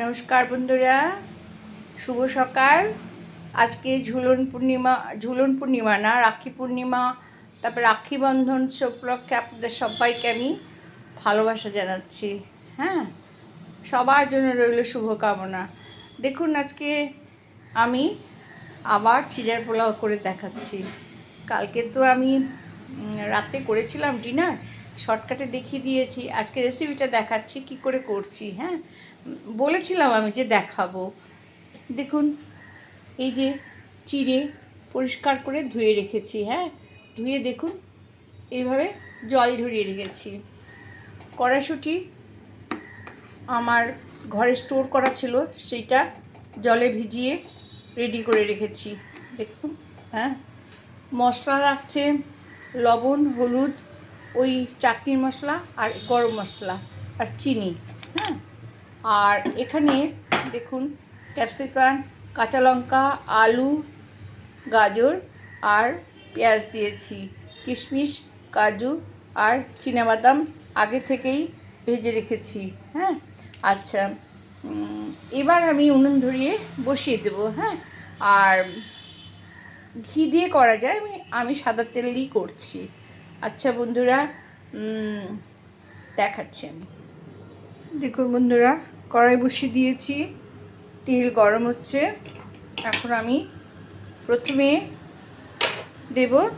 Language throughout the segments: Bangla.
নমস্কার বন্ধুরা, শুভ সকাল। আজকে ঝুলন পূর্ণিমা ঝুলন পূর্ণিমা না, রাখি পূর্ণিমা, তারপর রাখি বন্ধন উপলক্ষে আপনাদের সবাইকে আমি ভালোবাসা জানাচ্ছি হ্যাঁ? সবার জন্য রইল শুভকামনা। দেখুন, আজকে আমি আবার চিড়ের পোলাও করে দেখাচ্ছি। কালকে তো আমি রাতে করেছিলাম ডিনার, শর্টকাটে দেখিয়ে দিয়েছি। আজকে রেসিপিটা দেখাচ্ছি, কি করে করছি হ্যাঁ? বলেছিলাম আমি যে দেখাবো। দেখুন, এই যে চিড়ে পরিষ্কার করে ধুয়ে রেখেছি হ্যাঁ? ধুয়ে দেখুন, এইভাবে জল ঝরিয়ে রেখেছি। কড়াইশুঁটি আমার ঘরে স্টোর করা ছিল, সেইটা জলে ভিজিয়ে রেডি করে রেখেছি। দেখুন হ্যাঁ? মশলা রাখছে লবণ, হলুদ, ওই চাটনির মশলা আর গরম মশলা আর চিনি হ্যাঁ? আর এখানে দেখুন ক্যাপসিকাম, কাঁচা লঙ্কা, আলু, গাজর আর পেঁয়াজ দিয়েছি। কিশমিশ, কাজু আর বাদাম আগে থেকেই ভেজে রেখেছি হ্যাঁ? আচ্ছা এবার আমি উনুন ধরিয়ে বসিয়ে দেবো হ্যাঁ? আর ঘি দিয়ে করা যায়, আমি আমি সাদা তেল দিয়েই করছি। আচ্ছা বন্ধুরা দেখাচ্ছি আমি। দেখুন বন্ধুরা, কড়াই বসিয়ে দিয়েছি, তেল গরম হচ্ছে। এখন আমি প্রথমে দেব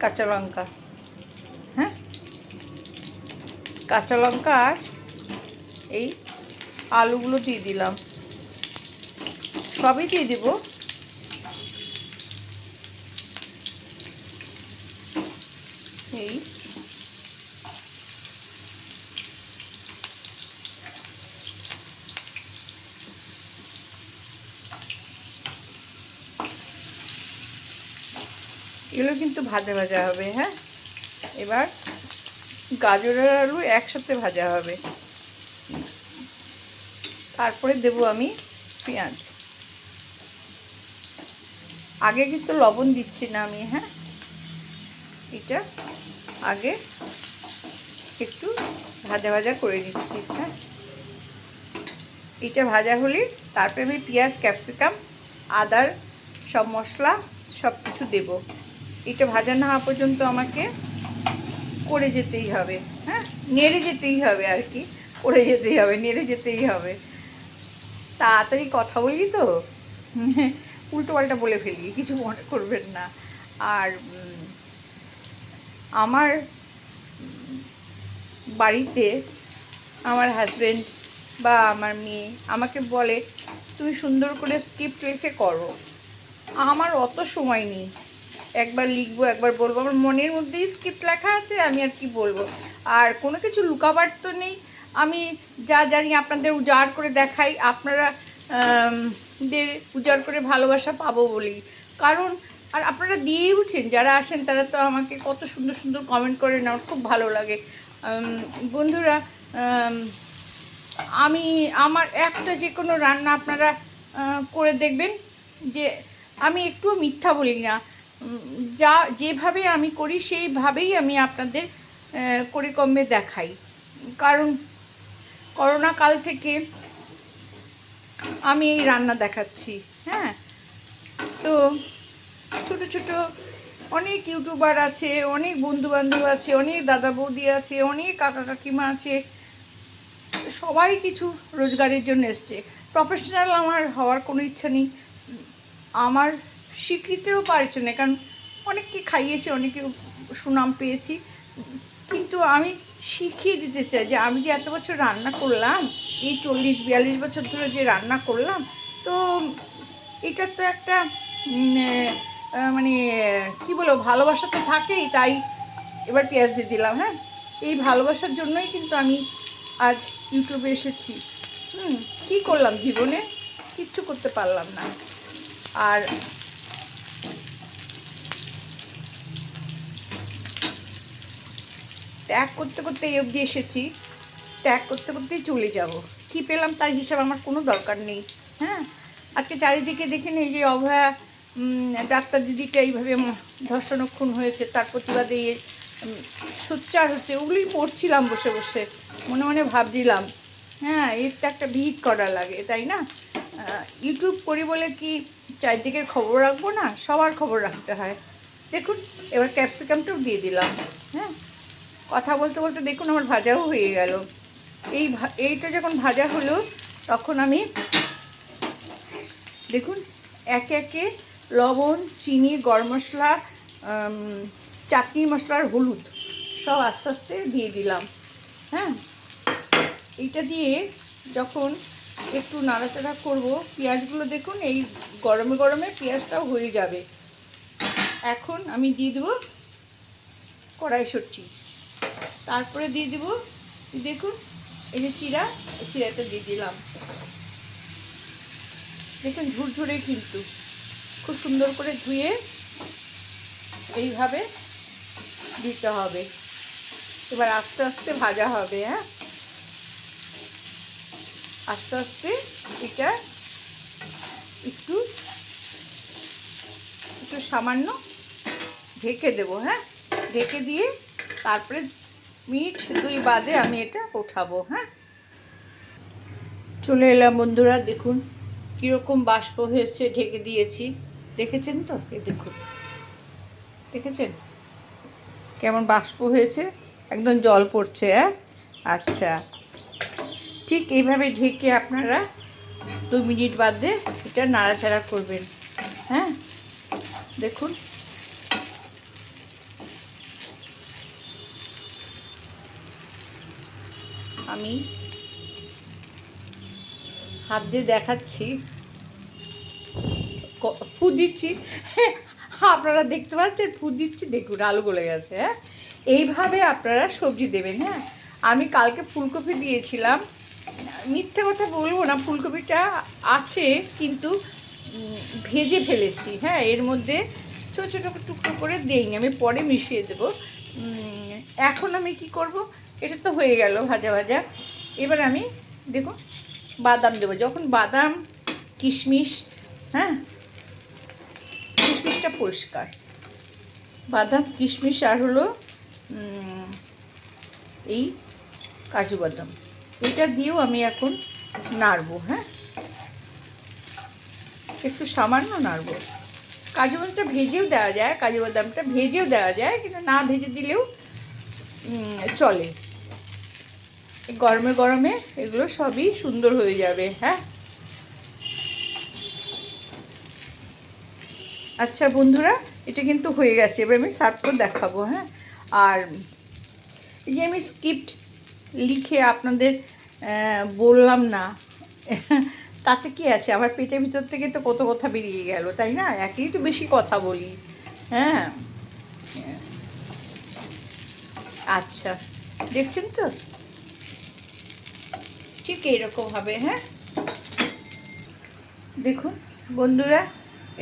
কাঁচা লঙ্কা। হ্যাঁ? কাঁচা লঙ্কা আর এই আলুগুলো দিয়ে দিলাম। সবই দিয়ে দেবো। এই এগুলো কিন্তু ভাজা ভাজা হবে হ্যাঁ? এবার গাজরের আলু একসাথে ভাজা হবে। তারপরে দেব আমি পেঁয়াজ। আগে কিন্তু লবণ দিচ্ছি না আমি হ্যাঁ? এটা আগে একটু ভাজা ভাজা করে দিচ্ছি হ্যাঁ? এটা ভাজা হলে তারপরে আমি পেঁয়াজ, ক্যাপসিকাম, আদার সব মশলা সব কিছু দেবো। এটা ভাজা না হওয়া পর্যন্ত আমাকে করে যেতেই হবে হ্যাঁ? নেড়ে যেতেই হবে আর কি, করে যেতেই হবে, নেড়ে যেতেই হবে। তাড়াতাড়ি কথা বলি তো? উল্টো পাল্টা বলে ফেলি কিছু মনে করবেন না। আর আমার বাড়িতে আমার হাজবেন্ড বা আমার মেয়ে আমাকে বলে, তুমি সুন্দর করে স্ক্রিপ্ট লিখে করো। আমার অত সময় নেই। একবার লিখব, একবার বলব। আমার মনের মধ্যেই স্ক্রিপ্ট লেখা আছে, আমি আর কি বলব? আর কোনো কিছু লুকাবার তো নেই। আমি যা জানি আপনাদের উজাড় করে দেখাই, আপনারা দের উজাড় করে ভালোবাসা পাবো বলেই। কারণ, আর আপনারা দিয়েই উঠেন, যারা আসেন তারা তো আমাকে কত সুন্দর সুন্দর কমেন্ট করেন, আমার খুব ভালো লাগে। বন্ধুরা আমি, আমার একটা যে কোনো রান্না আপনারা করে দেখবেন যে, আমি একটুও মিথ্যা বলি না। যা যেভাবে আমি করি, সেইভাবেই আমি আপনাদের করে কমে দেখাই। কারণ করোনা কাল থেকে আমি এই রান্না দেখাচ্ছি হ্যাঁ? তো ছোট ছোট অনেক ইউটিউবার আছে, অনেক বন্ধু বান্ধব আছে, অনেক দাদা বৌদি আছে, অনেক কাকা কাকিমা আছে। সবাই কিছু রোজগারের জন্য এসছে। প্রফেশনাল আমার হওয়ার কোনো ইচ্ছা নেই। আমার স্বীকৃতিও পারছে না, কারণ অনেককে খাইয়েছি, অনেকে সুনাম পেয়েছি। কিন্তু আমি শিখিয়ে দিতে চাই যে আমি যে এত বছর রান্না করলাম, এই চল্লিশ, বিয়াল্লিশ বছর ধরে যে রান্না করলাম, তো এটা তো একটা মানে কি বলব, ভালোবাসা তো থাকেই, তাই এবার পেঁয়াজ দিয়ে দিলাম হ্যাঁ? এই ভালোবাসার জন্যই কিন্তু আমি আজ ইউটিউবে এসেছি। হুম, কী করলাম জীবনে? কিচ্ছু করতে পারলাম না। আর ত্যাগ করতে করতে এই অবধি এসেছি। ত্যাগ করতে করতেই চলে যাব। কি পেলাম তার হিসাব আমার কোনো দরকার নেই। হ্যাঁ? আজকে চারিদিকে দেখে নেই যে অভয়া ডাক্তার দিদিটা এইভাবে ধর্ষণক্ষণ হয়েছে তার প্রতিবাদে এই, সোচ্চার হচ্ছে। ওগুলোই পড়ছিলাম বসে বসে। মনে মনে ভাবছিলাম হ্যাঁ এর তো একটা ভিট করা লাগে তাই না? ইউটিউব করি বলে কি চারিদিকের খবর রাখব না? সবার খবর রাখতে হয়। দেখুন এবার ক্যাপসিকামটাও দিয়ে দিলাম। হ্যাঁ? কথা বলতে বলতে দেখুন আমার ভাজাও হয়ে গেল। এই এইটা যখন ভাজা হলো, তখন আমি দেখুন, একে একে লবণ, চিনি, গরম মশলা চাটনি মশলার হলুদ সব আস্তে আস্তে দিয়ে দিলাম। হ্যাঁ? এইটা দিয়ে যখন একটু নাড়াচাড়া করব, পেঁয়াজগুলো দেখুন, এই গরমে গরমে পেঁয়াজটাও হয়ে যাবে। এখন আমি দিয়ে দেবো কড়াইশুঁটি। তারপরে দিয়ে দেবো, দেখুন, এই যে চিরা চিরাটা দিয়ে দিলাম। দেখুন, ঝুরঝুরে কিন্তু। খুব সুন্দর করে ধুয়ে এইভাবে দিতে হবে। এবার আস্তে আস্তে ভাজা হবে হ্যাঁ? আস্তে আস্তে এটা একটু একটু সামান্য ঢেকে দেবো হ্যাঁ? ঢেকে দিয়ে তারপরে মিনিট দুই বাদে আমি এটা ওঠাবো হ্যাঁ? চলে এলাম বন্ধুরা, দেখুন কীরকম বাষ্প হয়েছে, ঢেকে দিয়েছি। দেখেছেন তো? এ দেখুন। দেখেছেন? কেমন বাষ্প হয়েছে? একদম জল পড়ছে হ্যাঁ? আচ্ছা। ঠিক এইভাবে ঢেকে আপনারা দু মিনিট বাদে এটা নাড়াচাড়া করবেন হ্যাঁ? দেখুন। আমি হাত দিয়ে দেখাচ্ছি। ফু দিচ্ছি। আপনারা দেখতে পাচ্ছেন, ফু দিচ্ছি। দেখুন, আলু গলে গেছে হ্যাঁ। এইভাবে আপনারা সবজি দেবেন হ্যাঁ। আমি কালকে ফুলকপি দিয়েছিলাম। মিথ্যে কথা বলব না, ফুলকপিটা আছে, কিন্তু ভেজে ফেলেছি হ্যাঁ। এর মধ্যে ছোটো ছোটো টুকরো করে দেইনি, আমি পরে মিশিয়ে দেবো। এখন আমি কি করব? এটা তো হয়ে গেল ভাজা ভাজা। এবার আমি দেখুন বাদাম দেবো। যখন বাদাম, কিশমিশ হ্যাঁ কিশমিশটা পরিষ্কার। বাদাম, কিশমিশ আর হলো এই কাজু বাদাম। এটা দিয়েও আমি এখন নাড়বো হ্যাঁ? একটু সামান্য নাড়বো। কাজু বাদামটা ভেজেও দেওয়া যায়, কাজু বাদামটা ভেজেও দেওয়া যায়, কিন্তু না ভেজে দিলেও চলে। গরমে গরমে এগুলো সবই সুন্দর হয়ে যাবে হ্যাঁ? আচ্ছা বন্ধুরা, এটা কিন্তু হয়ে গেছে। এবার আমি সার্ভ করে দেখাবো হ্যাঁ? আর এই যে আমি স্ক্রিপ্ট লিখে আপনাদের বললাম না তাতে কি আছে? আমার পেটের ভিতর থেকে তো কত কথা বেরিয়ে গেল, তাই না? একেই তো বেশি কথা বলি হ্যাঁ? আচ্ছা দেখছেন তো? ঠিক এইরকম হবে হ্যাঁ? দেখুন, বন্ধুরা,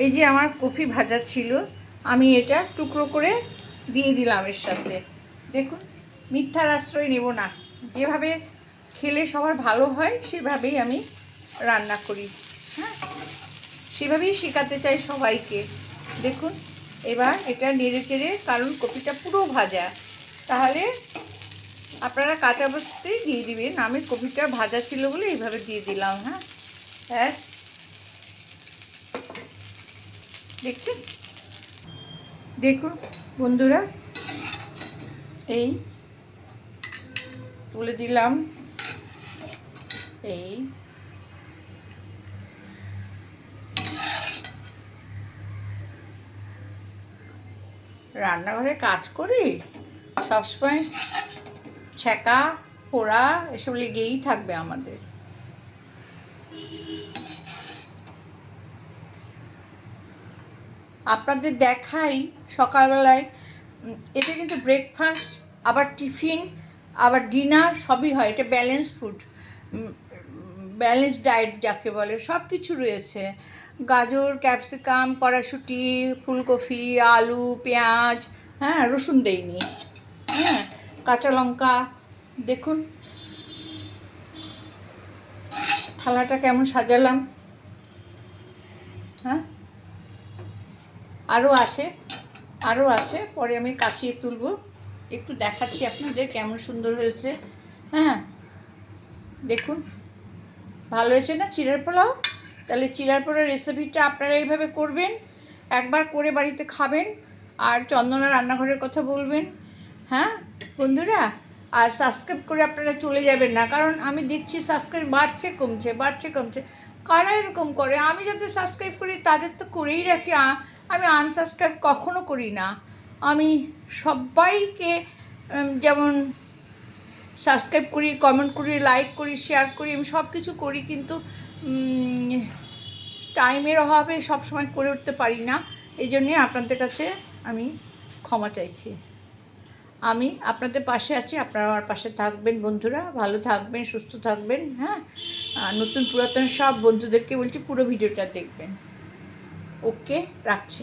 এই যে আমার কফি ভাজা ছিল, আমি এটা টুকরো করে দিয়ে দিলাম এর সাথে। দেখুন, মিথ্যার আশ্রয় নেব না। যেভাবে খেলে সবার ভালো হয়, সেভাবেই আমি রান্না করি। হ্যাঁ? সেভাবেই শেখাতে চাই সবাইকে। দেখুন, এবার এটা নেড়ে চেড়ে কারণ কপিটা পুরো ভাজা। তাহলে আপনারা কাঁচা অবস্থাতেই দিয়ে দিবেন। আমি কপিটা ভাজা ছিল বলে এইভাবে দিয়ে দিলাম হ্যাঁ? ব্যাস। দেখছেন? দেখুন, বন্ধুরা, এই তুলে দিলাম। এই রান্নাঘরে কাজ করি, সবসময় ছ্যাঁকা, পোড়া, এসব লেগেই থাকবে আমাদের। আপনাদের দেখাই সকালবেলায় এটা কিন্তু ব্রেকফাস্ট আবার টিফিন আবার ডিনার সবই হয়। এটা ব্যালেন্স ফুড ব্যালেন্স ডায়েট যাকে বলে সব কিছু রয়েছে। গাজর, ক্যাপসিকাম কড়াশুটি ফুলকপি, আলু, পেঁয়াজ হ্যাঁ রসুন দেইনি। হ্যাঁ কাঁচা লঙ্কা, দেখুন। থালাটা কেমন সাজালাম। হ্যাঁ আরও আছে আরও আছে, পরে আমি কাচিয়ে তুলব। একটু দেখাচ্ছি আপনাদের কেমন সুন্দর হয়েছে। হ্যাঁ দেখুন। ভালো হয়েছে না? চিড়ার পোলাও? তাহলে চিড়ার পোলাও রেসিপিটা আপনারা এইভাবে করবেন, একবার করে বাড়িতে খাবেন আর চন্দনা রান্নাঘরের কথা বলবেন হ্যাঁ? বন্ধুরা, আর সাবস্ক্রাইব করে আপনারা চলে যাবেন না, কারণ আমি দেখছি সাবস্ক্রাইব বাড়ছে, কমছে বাড়ছে, কমছে। কারা এরকম করে? আমি যাতে সাবস্ক্রাইব করি তাদের তো করেই রাখি আমি আনসাবস্ক্রাইব কখনো করি না। আমি সবাইকে যেমন সাবস্ক্রাইব করি কমেন্ট করি লাইক করি শেয়ার করি, আমি সব কিছু করি, কিন্তু টাইমের অভাবে সব সময় করে উঠতে পারি না। এই জন্যে আপনাদের কাছে আমি ক্ষমা চাইছি। আমি আপনাদের পাশে আছি, আপনারা আমার পাশে থাকবেন বন্ধুরা। ভালো থাকবেন, সুস্থ থাকবেন হ্যাঁ? নতুন পুরাতন সব বন্ধুদেরকে বলছি, পুরো ভিডিওটা দেখবেন। ওকে, রাখছি।